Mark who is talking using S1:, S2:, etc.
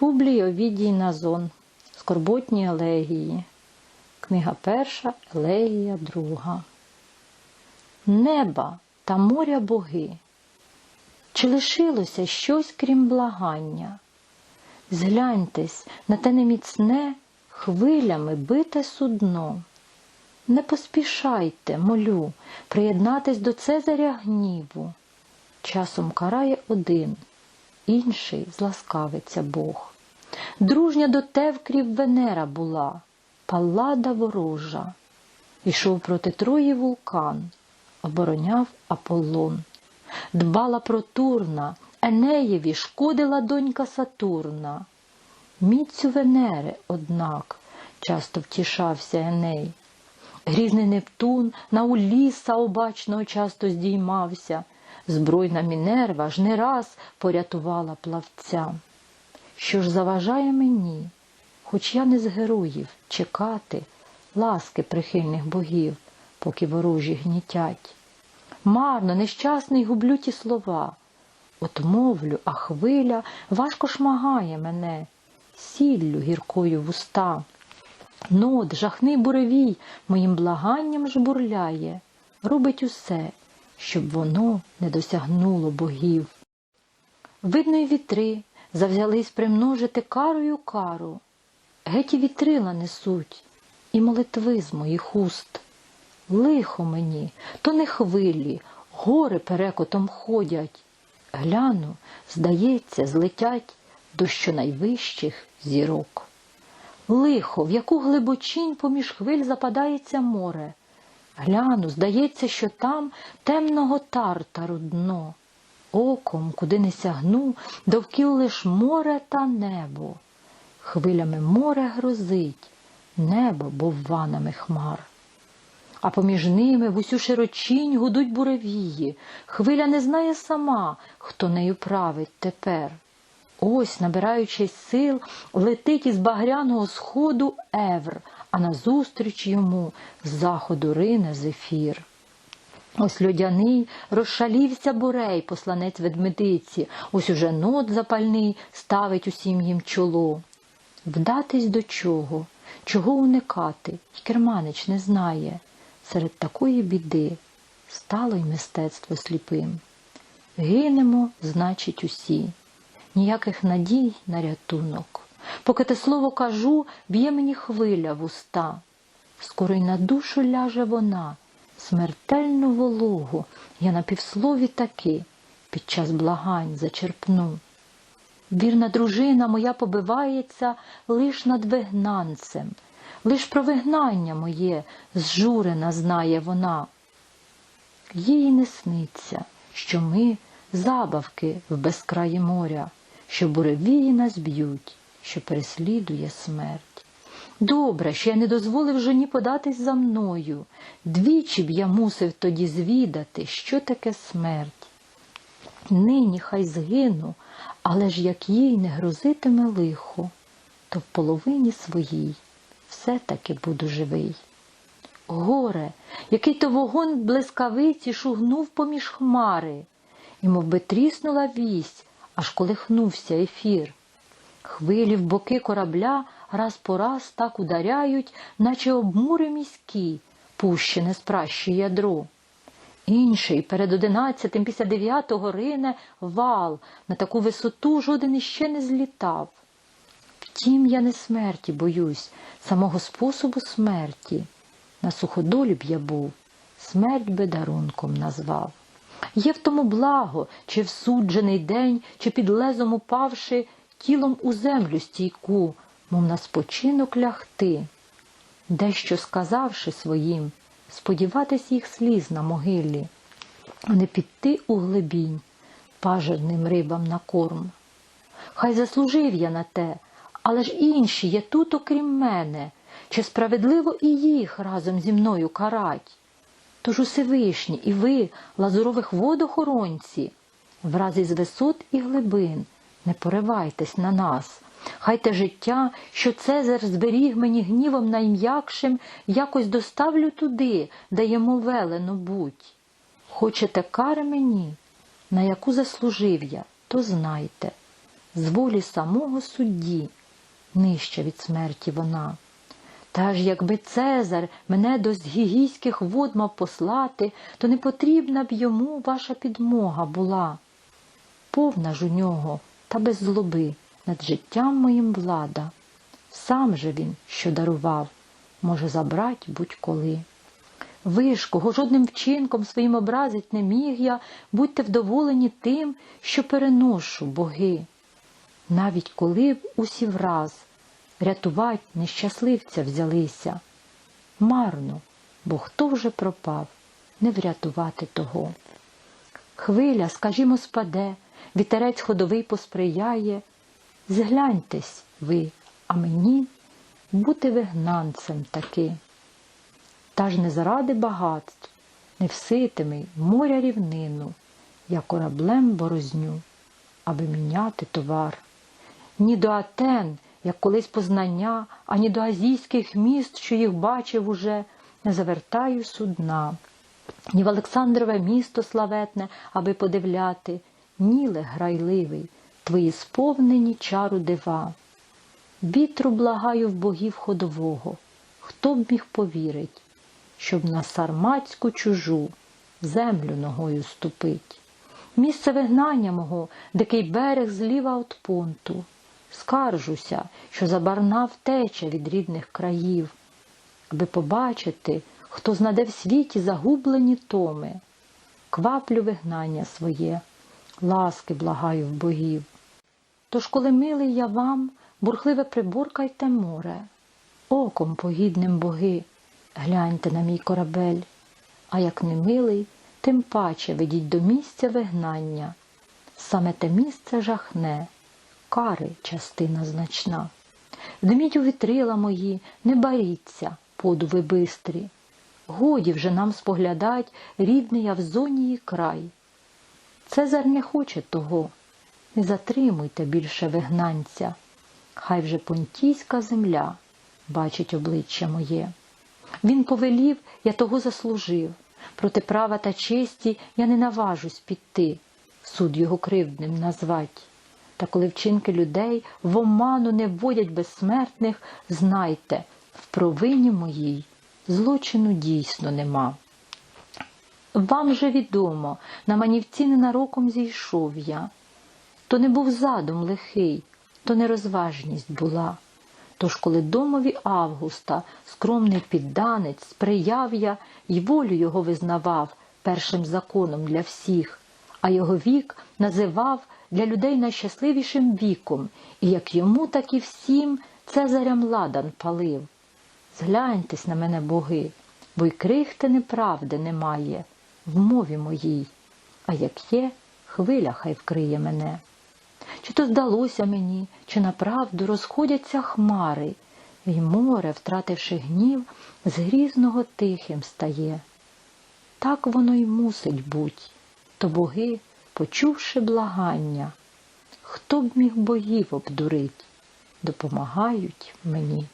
S1: Публій Овідій Назон. Скорботні елегії. Книга перша, елегія друга. Неба та моря боги. Чи лишилося щось крім благання? Згляньтесь на те неміцне хвилями бите судно. Не поспішайте, молю, приєднатись до Цезаря гніву. Часом карає один, інший зласкавиться Бог. Дружня до тевкрів Венера була, паллада ворожа. Ішов проти Трої вулкан, обороняв Аполлон. Дбала про Турна, Енеєві шкодила донька Сатурна. Міцю Венери, однак, часто втішався Еней. Грізний Нептун на Уліса обачного часто здіймався, збройна Мінерва ж не раз порятувала плавця. Що ж заважає мені, хоч я не з героїв, чекати ласки прихильних богів, поки ворожі гнітять. Марно, нещасний гублю ті слова. От мовлю, а хвиля важко шмагає мене, сіллю гіркою в уста. Нод, жахний буревій, моїм благанням жбурляє, робить усе, щоб воно не досягнуло богів. Видно, й вітри завзялись примножити карою кару. Геть і вітрила несуть, і молитви з моїх уст. Лихо мені, то не хвилі, гори перекотом ходять. Гляну, здається, злетять до щонайвищих зірок. Лихо, в яку глибочинь поміж хвиль западається море. Гляну, здається, що там темного тартару дно. Оком, куди не сягну, довкіл лиш море та небо. Хвилями море грозить, небо бовванами хмар. А поміж ними в усю широчінь гудуть буревії. Хвиля не знає сама, хто нею править тепер. Ось, набираючись сил, летить із багряного сходу Евр, а назустріч йому з заходу рине зефір. Ось людяний розшалівся бурей, посланець ведмедиці, ось уже нот запальний ставить усім їм чоло. Вдатись до чого, чого уникати, й керманич не знає. Серед такої біди стало й мистецтво сліпим. Гинемо, значить, усі, ніяких надій на рятунок. Поки те слово кажу, б'є мені хвиля в уста. Скоро й на душу ляже вона, смертельну вологу я на півслові таки під час благань зачерпну. Вірна дружина моя побивається лиш над вигнанцем, лиш про вигнання моє зжурена знає вона. Їй не сниться, що ми забавки в безкраї моря, що буревії нас б'ють, що переслідує смерть. Добре, що я не дозволив жені податись за мною. Двічі б я мусив тоді звідати, що таке смерть. Нині хай згину, але ж як їй не грозитиме лихо, то в половині своїй все-таки буду живий. Горе, який то вогонь блискавиці шугнув поміж хмари, і мов би тріснула вість, аж колихнувся ефір. Хвилі в боки корабля раз по раз так ударяють, наче обмури міські, пущене з пращі ядро. Інший перед одинадцятим після дев'ятого рине вал, на таку висоту жоден іще не злітав. Втім, я не смерті боюсь, самого способу смерті. На суходолі б я був, смерть би дарунком назвав. Є в тому благо, чи в суджений день, чи під лезом упавши, тілом у землю стійку, мов на спочинок лягти. Дещо сказавши своїм, сподіватись їх сліз на могилі, а не піти у глибінь пажерним рибам на корм. Хай заслужив я на те, але ж інші є тут, окрім мене, чи справедливо і їх разом зі мною карать? Тож Усевишні і ви, лазурових водохоронці, враз із висот і глибин, не поривайтесь на нас. Хай те життя, що Цезар зберіг мені гнівом найм'якшим, якось доставлю туди, де йому велено будь. Хочете кари мені, на яку заслужив я, то знайте. з волі самого судді, нижча від смерті вона. Та ж якби Цезар мене до згігійських вод мав послати, то не потрібна б йому ваша підмога була. Повна ж у нього та без злоби над життям моїм влада. Сам же він, що дарував, може забрать будь-коли. Ви ж, кого жодним вчинком своїм образить не міг я, будьте вдоволені тим, що переношу боги. Навіть коли б усі враз рятувать нещасливця взялися. Марно, бо хто вже пропав, не врятувати того. Хвиля, скажімо, спаде, вітерець ходовий посприяє. Згляньтесь ви, а мені бути вигнанцем таки. Та ж не заради багатств, не вситимий моря рівнину, я кораблем борозню, аби міняти товар. Ні до Атен, як колись познання, ані до азійських міст, що їх бачив уже, не завертаю судна. Ні в Олександрове місто славетне, аби подивляти, ніле грайливий, твої сповнені чару дива. Вітру благаю в богів ходового, хто б міг повірить, щоб на сарматську чужу землю ногою ступить. Місце вигнання мого, дикий берег зліва от понту. Скаржуся, що забарна втеча від рідних країв, аби побачити, хто знаде в світі загублені томи. Кваплю вигнання своє, ласки благаю в богів. Тож, коли милий я вам, бурхливе приборкайте море, оком погідним боги, гляньте на мій корабель, а як не милий, тим паче ведіть до місця вигнання. Саме те місце жахне, кари частина значна. Дміть у вітрила мої, не баріться, подуви бистрі. Годі вже нам споглядать рідний Авзонії край. Цезар не хоче того, не затримуйте більше вигнанця, хай вже понтійська земля бачить обличчя моє. Він повелів, я того заслужив, проти права та честі я не наважусь піти, суд його кривдним назвать. Та коли вчинки людей в оману не вводять безсмертних, знайте, в провині моїй злочину дійсно нема. Вам же відомо, на манівці ненароком зійшов я. То не був задум лихий, то нерозважність була. Тож, коли домові Августа скромний підданець сприяв я й волю його визнавав першим законом для всіх, а його вік називав для людей найщасливішим віком, і як йому, так і всім Цезарям ладан палив. Згляньтесь на мене, боги, бо й крихти неправди немає в мові моїй, а як є, хвиля хай вкриє мене. Чи то здалося мені, чи направду розходяться хмари, і море, втративши гнів, з грізного тихим стає. Так воно й мусить буть, то боги, почувши благання, хто б міг богів обдурить, допомагають мені.